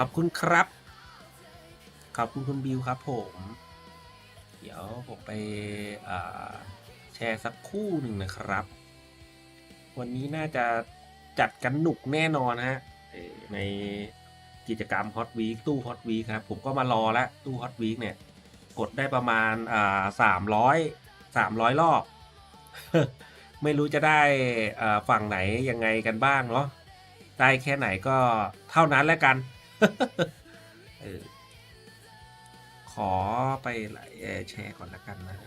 ขอบคุณครับ ขอบคุณคุณบิวครับผม เดี๋ยวผมไปแชร์สักคู่หนึ่งนะครับ วันนี้น่าจะจัดกันหนุกแน่นอนฮะในกิจกรรม Hot Week ตู้ Hot Week ครับ ผมก็มารอแล้วตู้ Hot Week เนี่ย กดได้ประมาณอ่าสามร้อยสามร้อยรอบ ไม่รู้จะได้ฝั่งไหนยังไงกันบ้างเนาะได้แค่ไหนก็เท่านั้นแล้วกัน เออขอไปไล่แชร์ก่อนละกันนะ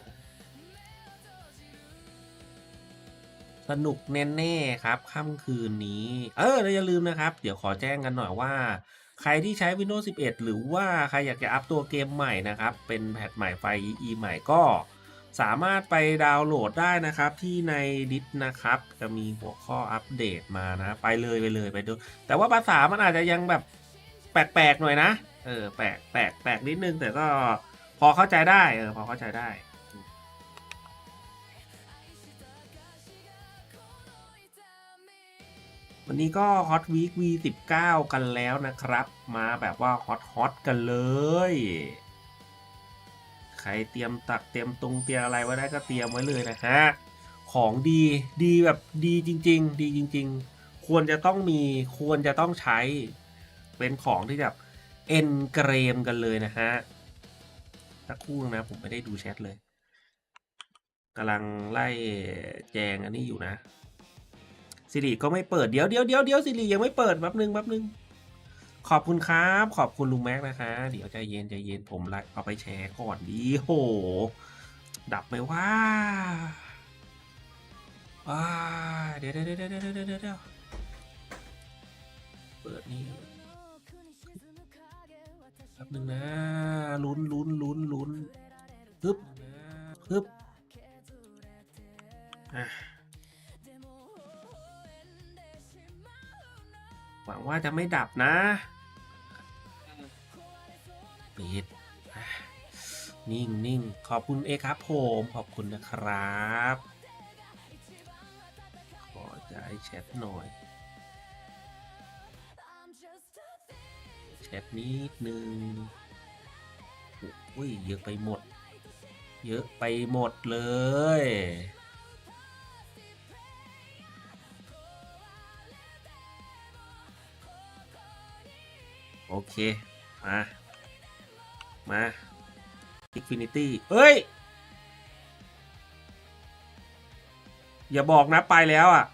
สนุกแน่ๆครับค่ำคืนนี้ เออแล้วอย่าลืมนะครับ เดี๋ยวขอแจ้งกันหน่อยว่า ใครที่ใช้ Windows 11 หรือว่าใครอยากจะอัปตัวเกมใหม่นะครับ เป็นแพทใหม่ไฟล์ EE ใหม่ก็สามารถไปดาวน์โหลดได้นะครับที่ในดิสนะครับ จะมีหัวข้ออัปเดตมานะ ไปเลยไปเลยไปดู แต่ว่าภาษามันอาจจะยังแบบ แปลกๆหน่อยนะ เออแปลกแปลกแปลกนิดนึงแต่ก็พอเข้าใจได้ เออพอเข้าใจได้วันนี้ก็ฮอตวีค V19 กันแล้วนะครับ มาแบบว่าฮอตฮอตกันเลย ใครเตรียมตักเตรียมตรงเตรียมอะไรไว้ได้ก็เตรียมไว้เลยนะฮะ ของดีดีแบบดีจริง ๆ ดีจริง ๆ ควรจะต้องมีควรจะต้องใช้ เป็นของที่แบบเอ็นเกรมกันเลยนะฮะสักครู่นะผมไม่ได้ดูแชทเลยกำลังไล่แจงอันนี้อยู่นะสิริก็ไม่เปิดเดี๋ยวเดี๋ยวเดี๋ยวเดี๋ยวสิริยังไม่เปิดแป๊บนึงแป๊บนึงขอบคุณครับ ขอบคุณลุงแม็กนะคะ เดี๋ยวใจเย็นใจเย็นผมไลฟ์เอาไปแชร์ก่อนดีโห ดับไหมว่าว้าเดี๋ยวเดี๋ยวเดี๋ยวเดี๋ยวเดี๋ยวเดี๋ยวเดี๋ยวเปิดนี่ ป๊บนึงนะลุ้นลุ้นลุ้นลุ้นฮึบฮึบหวังว่าจะไม่ดับนะปิดนิ่งนิ่งขอบคุณเอครับผมขอบคุณนะครับ ขอจะให้แชทหน่อย แชทนิดนึงอุ้ยเยอะไปหมด เยอะไปหมดเลย โอเค มา มา Infinity เฮ้ย อย่าบอกนะไปแล้วอะ